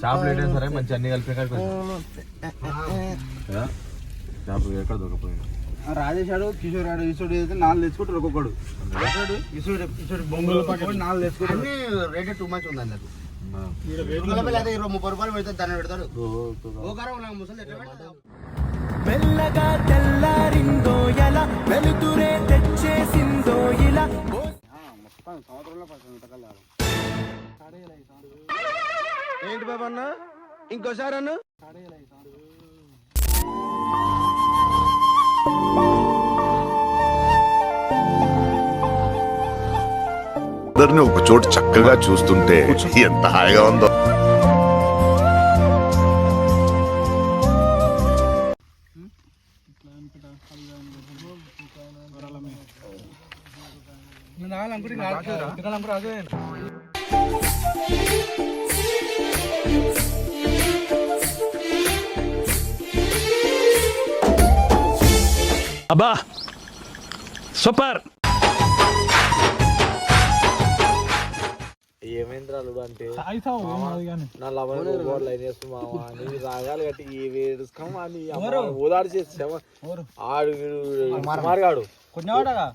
షాప్లో ఏంటో సరే మంచి అన్ని కలిపి షాప్ ఎక్కడ దొరకపోయింది? రాజేష్ ఆడు కిషోర్ ఆడు ఈశ్వరుడు అయితే నాలుగు తెచ్చుకుంటారు ఒక్కొక్కడు. బొంగులు పక్కన నాలుగు తెచ్చుకుంటారు. రేట్ టూ మచ్ ఉంది అందుకు అయితే ఇరవై ముప్పై రూపాయలు దాన్ని నాకు పెడతాడు మెల్లగా తెల్లారిందో ఎలా? వెలుతురే ఏంటి బాబు అన్న? ఇంకోసారి అన్న? అందరిని ఒక చోటు చక్కగా చూస్తుంటే ఎంత హాయిగా ఉందో. అబ్బా సూపర్. ఏమైంది అల్లుడు అంటే నా లవర్ లైన్ నీ రాగాలు కట్టి ఈ వేడుస్తామా నీ ఓదాడు చేసావా ఆడు కొన్నవాడగా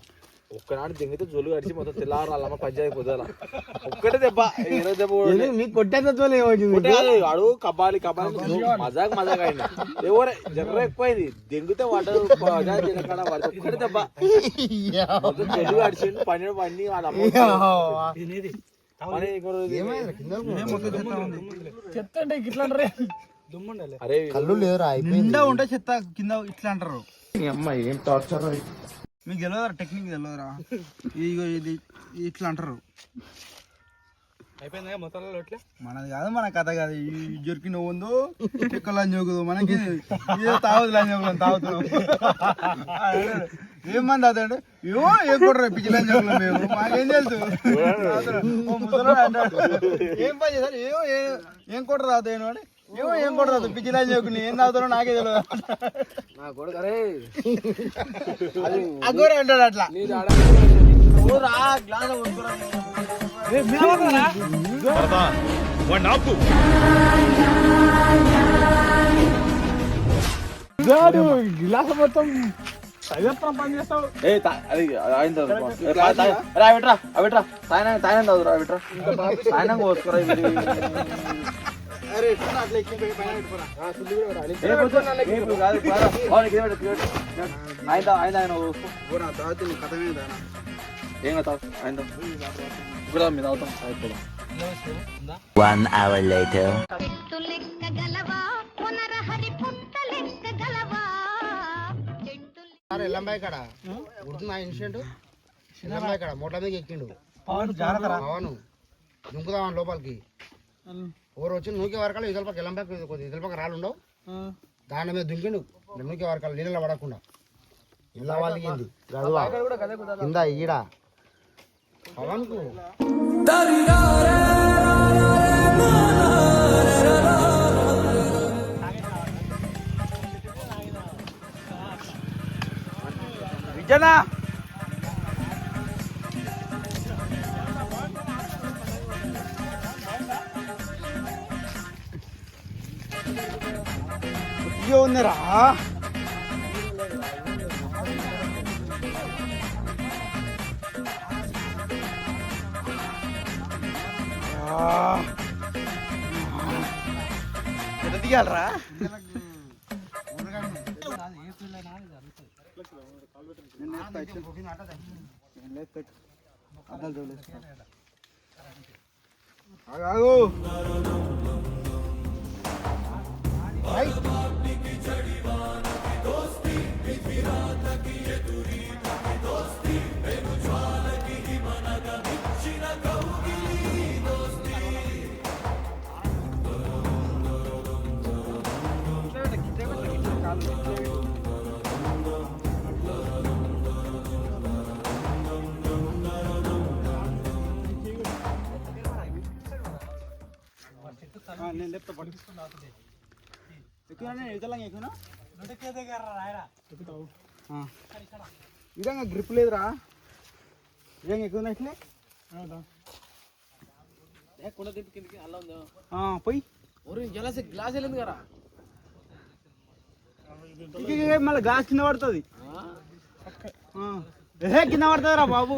ఒక్కనాడు దింగితే జొలు కడిచి మొత్తం తెల్లారు అల్లమ్మ పంచాయతీ పొద్దుల ఒక్కటే దెబ్బ ఏదో దెబ్బ కొట్టేంత తోలే ఏమవుతుంది ఆడు కబాలి కబాలి మజాక్ మజాక్ అయింది ఎవరే జర్ర ఎక్కువైంది. దెంగితే వాడు తినకాడ వాడితే ఒక్కటే దెబ్బ. మొత్తం జొలు కడిచిండు పన్నెండు పండి వాళ్ళ ఇంకో రోజు అరే కళ్ళు లేరా నిండా ఉంటే చెత్త కింద ఇట్లా అంటారు. మీకు తెలియదురా టెక్నిక్ తెలియదురా ఇగో ఇది ఇట్లా అంటారు. మనది కాదు మన కథ కాదు. ఈ జొరికి నువ్వు ఉందో ఎక్కడ లంజోకుదు మనకి ఏదో తాగుదు లంజోకులం తాగుతున్నాం. ఏం మంది అతడు ఏమో ఏం కొట్టరు పిచ్చి లంజోకులం మేము. మాకేం తెలుసు. ఏం పని చేశారు? ఏమో ఏ- ఏం కొట్టరు తాగుతాను అని ఏమో ఏం కొట్టరు పిచ్చి లంజోకుని ఏం తాగుతారో నాకే తెలియదు నా కొడుకు అరే. అగోరే అంటాడు అట్లా. ఏ తా- అది ఆయన తర్వాత ఎట్లా తాయ్- రా విట్రా అవిట్రా తాయన తాయన తాగురా విట్రా తాయన కోసుకురా ఏ కాదు. ఆయన మీద అయిపోదాం చెట్టు సార్ ఎల్లంబాయి కాడ? ఇన్సిడెంట్ ఎల్లంబాయి కాడ? మోట్ల మీద ఎక్కిండు. జాగ్రత్త అవును. దుంకుదామని లోపలికి? ఊరు వచ్చి నూకే వరకాలు ఇదల పక్క ఎల్లంబాయి కొద్దిగా ఇదల పక్క రాళ్ళు ఉండవు. దాని మీద దుంకిండు నూకే వరకాలు నీళ్ళలో పడకుండా. ఇలా వాళ్ళకి కింద ఈడ. పవన్కు. అయ్యో ఉందిరా ఎట్లా దిగాలరా? ఆగు నేను లేపుతా పట్టిస్తున్నా ఎక్కువ ఎక్కువ ఇదంగా గ్రిప్ లేదురా. ఇదంగా ఎక్కువ ఆ, పోయి. ఇక ఇక మళ్ళీ గ్లాస్ కింద పడుతుంది. ఆ. ఏ కింద పడుతుందిరా బాబు.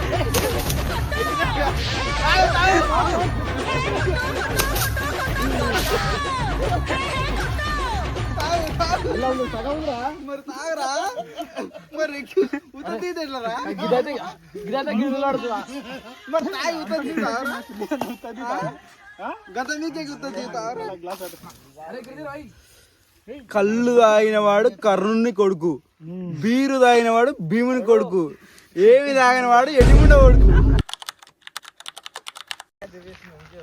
మరి తాగరా మరి మరి తాగి గత మీకే కళ్ళు తాగినవాడు కర్ణుని కొడుకు బీరు తాగినవాడు భీముని కొడుకు ఏమి తాగినవాడు ఎడిముండ కొడుకు.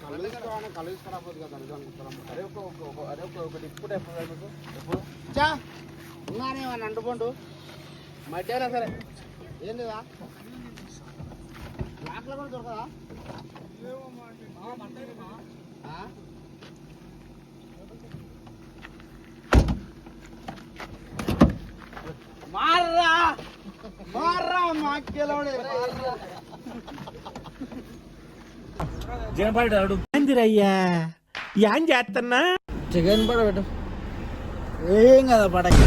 కళ్ళు కదా అరే ఒక ఒక- ఒక- అరే ఒకటి ఇప్పుడు ఎప్పుడు ఎప్పుడు ఉన్నానే వాడిని అంటుకోండు మధ్యాహ్నం సరే ఏం లేదా బ్లాక్లో కూడా దొరకదా మార్రా! మార్రా మాకెలవడే మార్రా జనపడాడు ఏందిరయ్యా ఏం చేస్తున్నా జగన్ పడబెట్టు ఏం కదా పడక